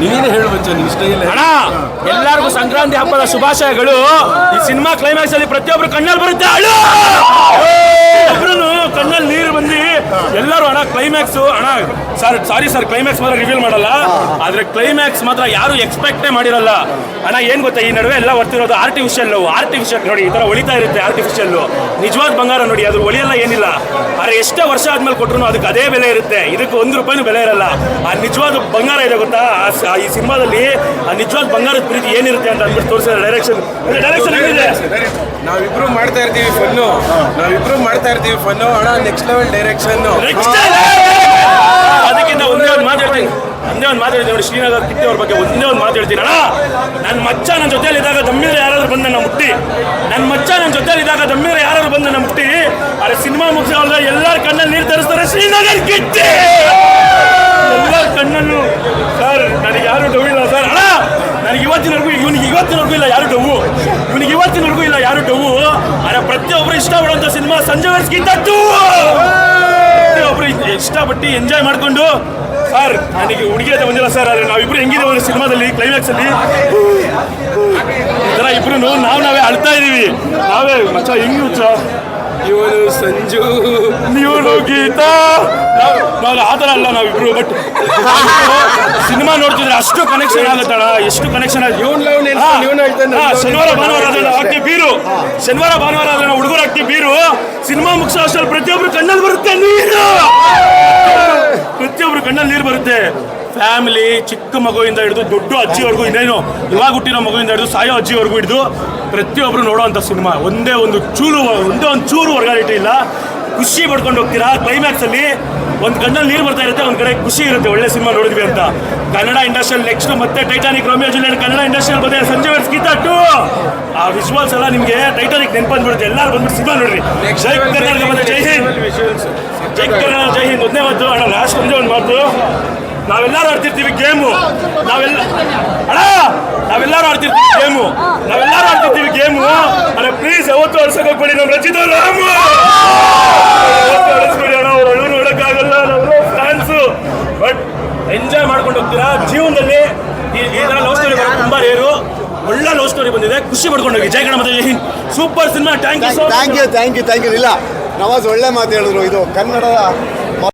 ನೀನೇ ಹೇಳ್ಬೇಕು ನಿಮ್ಮ ಸ್ಟೈಲ್. ಅಣ್ಣ, ಎಲ್ಲರಿಗೂ ಸಂಕ್ರಾಂತಿ ಹಬ್ಬದ ಶುಭಾಶಯಗಳು. ಈ ಸಿನಿಮಾ ಕ್ಲೈಮ್ಯಾಕ್ಸ್ ಅಲ್ಲಿ ಪ್ರತಿಯೊಬ್ಬರು ಕಣ್ಣಲ್ಲಿ ಬರುತ್ತೆ. ಅಳು! ಕ್ಲೈಮ್ಯಾಕ್ಸ್ ಅಣ್ಣ ಸರ್ ಸಾರಿ ಸರ್ ಕ್ಲೈಮ್ಯಾಕ್ಸ್ ಮಾತ್ರ ರಿವೀಲ್ ಮಾಡಲ್ಲ. ಆದರೆ ಕ್ಲೈಮ್ಯಾಕ್ಸ್ ಮಾತ್ರ ಯಾರು ಎಕ್ಸ್ಪೆಕ್ಟೇ ಮಾಡಿರಲ್ಲ. ಅಣ್ಣ ಏನು ಗೊತ್ತಾ ಈ ನಡುವೆ ಎಲ್ಲ ಬರ್ತಿರೋದು ಆರ್ಟಿಫಿಷಿಯಲ್ ಆರ್ಟಿಫಿಷಿಯಲ್ ನೋಡಿ ಈ ಥರ ಒಳಿತಾ ಇರುತ್ತೆ ಆರ್ಟಿಫಿಷಿಯಲ್ ನಿಜವಾದ ಬಂಗಾರ ನೋಡಿ ಅದ್ರ ಒಳಿಯಲ್ಲ ಏನಿಲ್ಲ. ಆದರೆ ಎಷ್ಟೇ ವರ್ಷ ಆದ್ಮೇಲೆ ಕೊಟ್ಟರು ಅದಕ್ಕೆ ಅದೇ ಬೆಲೆ ಇರುತ್ತೆ. ಇದಕ್ಕೆ ಒಂದು ರೂಪಾಯಿನೂ ಬೆಲೆ ಇರಲ್ಲ. ಆ ನಿಜವಾದ ಬಂಗಾರ ಇದೆ ಗೊತ್ತಾ? ಆ ಈ ಸಿನಿಮಾದಲ್ಲಿ ಆ ನಿಜವಾದ ಬಂಗಾರದ ಪ್ರೀತಿ ಏನಿರುತ್ತೆ ಅಂತ ಅಂದ್ಬಿಟ್ಟು ತೋರಿಸಿದ ಡೈರೆಕ್ಷನ್ ಡೈರೆಕ್ಷನ್ ಏನಿದೆ? ನಾವಿಬ್ರು ಮಾಡ್ತಾ ಇರ್ತೀವಿ ಫನ್ನು ನಾವಿಬ್ರು ಮಾಡ್ತಾ ಇರ್ತೀವಿ ಫನ್ನು ಅಣ್ಣ ನೆಕ್ಸ್ಟ್ ಲೆವೆಲ್ ಡೈರೆಕ್ಷನ್! ಅದಕ್ಕಿಂತ ಒಂದೇ ಒಂದು ಮಾತಾಡ್ತೀನಿ ಒಂದೇ ಒಂದು ಮಾತಾಡ್ತೀನಿ ನೋಡಿ, ಶ್ರೀನಗರ್ ಕಿಟ್ಟಿ ಅವ್ರ ಬಗ್ಗೆ ಒಂದೇ ಒಂದು ಮಾತಾಡ್ತೀನಿ ಅಣ್ಣ ನನ್ನ ಮಚ್ಚ ನನ್ನ ಜೊತೆಯಲ್ಲಿದ್ದಾಗ ದಮ್ಮಿದ್ರೆ ಯಾರಾದ್ರೂ ಬಂದು ನನ್ನ ಮುಟ್ಟಿ. ನನ್ನ ಮಚ್ಚ ನನ್ನ ಜೊತೆಲಿ ಇದ್ದಾಗ ದಮ್ಮಿದ್ರೆ ಯಾರಾದ್ರೂ ಬಂದು ನನ್ನ ಮುಟ್ಟಿ. ಅರೆ, ಸಿನಿಮಾ ಮುಗಿಸೋಲ್ಲ ಎಲ್ಲರ ಕಣ್ಣಲ್ಲಿ ನೀರು ತರಿಸ್ತಾರೆ ಶ್ರೀನಗರ್ ಕಿಟ್ಟಿ ಎಲ್ಲರ ಕಣ್ಣನ್ನು ಸರ್, ನನಗೆ ಯಾರು ಡೌ ಇಲ್ಲ, ಸರ್. ಅಣ್ಣ, ನನಗೆ ಇವತ್ತಿನವರೆಗೂ ಇವನಿಗೆ ಇವತ್ತಿನವರೆಗೂ ಇಲ್ಲ, ಯಾರು ಡೌವು ಇವನಿಗೆ ಇವತ್ತಿನವರೆಗೂ ಇಲ್ಲ, ಯಾರು ಡೌವು ಅರೆ ಪ್ರತಿಯೊಬ್ಬರು ಇಷ್ಟಪಡುವಂಥ ಸಿನಿಮಾ ಸಂಜೆ ವರ್ಷಕ್ಕಿಂತ ಇಷ್ಟಪಟ್ಟು ಎಂಜಾಯ್ ಮಾಡ್ಕೊಂಡು ಸರ್ ನನಗೆ ಹುಡುಗಿ ಅಂತ ಬಂದಿಲ್ಲ ಸರ್ ಆದರೆ ನಾವಿಬ್ರು ಹೆಂಗಿದೆ ಒಂದು ಸಿನಿಮಾದಲ್ಲಿ ಕ್ಲೈಮ್ಯಾಕ್ಸ್ ಅಲ್ಲಿ. ಥರ ಇಬ್ರು ನಾವು ನಾವೇ ಅಳ್ತಾ ಇದ್ದೀವಿ ನಾವೇ ಮಚ್ಚ ಹೆಂಗ್ ಇವನು ಸಂಜು. ನೀವು ಗೀತಾ. ನಾವು ಆ ಥರ ಅಲ್ಲ ನಾವಿಬ್ರು ಬಟ್ ಸಿನಿಮಾ ನೋಡ್ತಿದ್ರೆ ಅಷ್ಟು ಕನೆಕ್ಷನ್ ಆಗುತ್ತಣ ಎಷ್ಟು ಕನೆಕ್ಷನ್ ಶನಿವಾರ ಭಾನುವಾರ ಹಾಕ್ತೀವಿ ಬೀರು. ಶನಿವಾರ ಭಾನುವಾರ ಆದ್ರೆ ನಾವು ಹುಡುಗರು ಹಾಕ್ತೀವಿ ಬೀರು. ಸಿನಿಮಾ ಮುಗಿಸೋ ಅಷ್ಟರಲ್ಲಿ ಪ್ರತಿಯೊಬ್ರು ಕಣ್ಣಲ್ಲಿ ಬರುತ್ತೆ ನೀರು ಪ್ರತಿಯೊಬ್ರು ಕಣ್ಣಲ್ಲಿ ನೀರು ಬರುತ್ತೆ ಫ್ಯಾಮಿಲಿ ಚಿಕ್ಕ ಮಗುವಿಂದ ಹಿಡಿದು ದೊಡ್ಡ ಅಜ್ಜಿವರೆಗೂ ಇನ್ನೇನು ಇವಾಗ ಹುಟ್ಟಿರೋ ಮಗುವಿಂದ ಹಿಡಿದು ಸಾಯೋ ಅಜ್ಜಿವರೆಗೂ ಹಿಡಿದು ಪ್ರತಿಯೊಬ್ಬರು ನೋಡೋವಂಥ ಸಿನಿಮಾ. ಒಂದೇ ಒಂದು ಚೂರು ಒಂದೇ ಒಂದು ಚೂರು ವರ್ಗಾಲಿಟಿ ಇಲ್ಲ. ಖುಷಿ ಪಡ್ಕೊಂಡು ಹೋಗ್ತೀರಾ? ಕ್ಲೈಮ್ಯಾಕ್ಸಲ್ಲಿ ಒಂದು ಕಣ್ಣಲ್ಲಿ ನೀರು ಬರ್ತಾ ಇರುತ್ತೆ ಒಂದು ಕಡೆ ಖುಷಿ ಇರುತ್ತೆ. ಒಳ್ಳೆ ಸಿನಿಮಾ ನೋಡಿದ್ವಿ ಅಂತ. ಕನ್ನಡ ಇಂಡಸ್ಟ್ರಿಯಲ್ ನೆಕ್ಸ್ಟ್ ಮತ್ತೆ Titanic Romeo Juliet Kannada industrial ಬಂದೆ ಸಂಜೆ ವರ್ಸ್ ಗೀತಾ ಟು. ಆ ವಿಶ್ವಾಸ ಎಲ್ಲ ನಿಮಗೆ ಟೈಟಾನಿಕ್ ನೆನಪು ಬಂದ್ಬಿಡುತ್ತೆ. ಎಲ್ಲರೂ ಬಂದ್ಬಿಟ್ಟು ಸಿನಿಮಾ ನೋಡ್ರಿ. ಜೈ ಕರ್ನಾಟಕ ಮತ್ತೆ ಜೈ ಹಿಂದ್. ಜೈ ಕರ್ನಾಟಕ ಜೈ ಹಿಂದ್. ಒಂದೇ ಮಾತು. ಅಣ್ಣ ಲಾಸ್ಟ್ ಒಂದೇ ಒಂದು ಮಾತು. ನಾವೆಲ್ಲರೂ ಆಡ್ತಿರ್ತೀವಿ ಗೇಮು. ನಾವೆಲ್ಲ ಅಣ್ಣ, ನಾವೆಲ್ಲರೂ ಆಡ್ತಿರ್ತೀವಿ ಗೇಮು. ನಾವೆಲ್ಲರೂ ಆಡ್ತಿರ್ತೀವಿ ಗೇಮು. ಅಣ್ಣ ಪ್ಲೀಸ್ ಯಾವತ್ತು ಆಡ್ಸಕ್ ಹೋಗ್ಬೇಡಿ. ನಮ್ಮ ರಚಿತ ರಾಮು. ಅಳಿಸ್ಬೇಡಿ ಅಣ್ಣ. ಅವ್ರು ಅಳು ನೋಡೋಕ್ಕಾಗಲ್ಲ. ಫ್ಯಾನ್ಸು ಬಟ್ ಎಂಜಾಯ್ ಮಾಡ್ಕೊಂಡು ಹೋಗ್ತೀರಾ? ಜೀವನದಲ್ಲಿ ಈ ಈ ಥರ ಲವ್ ಸ್ಟೋರಿ ಬರೋದು ತುಂಬ ರೇರು ಒಳ್ಳೆ ಲವ್ ಸ್ಟೋರಿ ಬಂದಿದೆ. ಖುಷಿ ಪಡ್ಕೊಂಡು ಹೋಗಿ. ಜೈ Ganapati super cinema thank you thank you thank you thank you ಇಲ್ಲ, ನವಾಜ್ ಒಳ್ಳೆ ಮಾತು ಹೇಳಿದ್ರು. ಇದು ಕನ್ನಡದ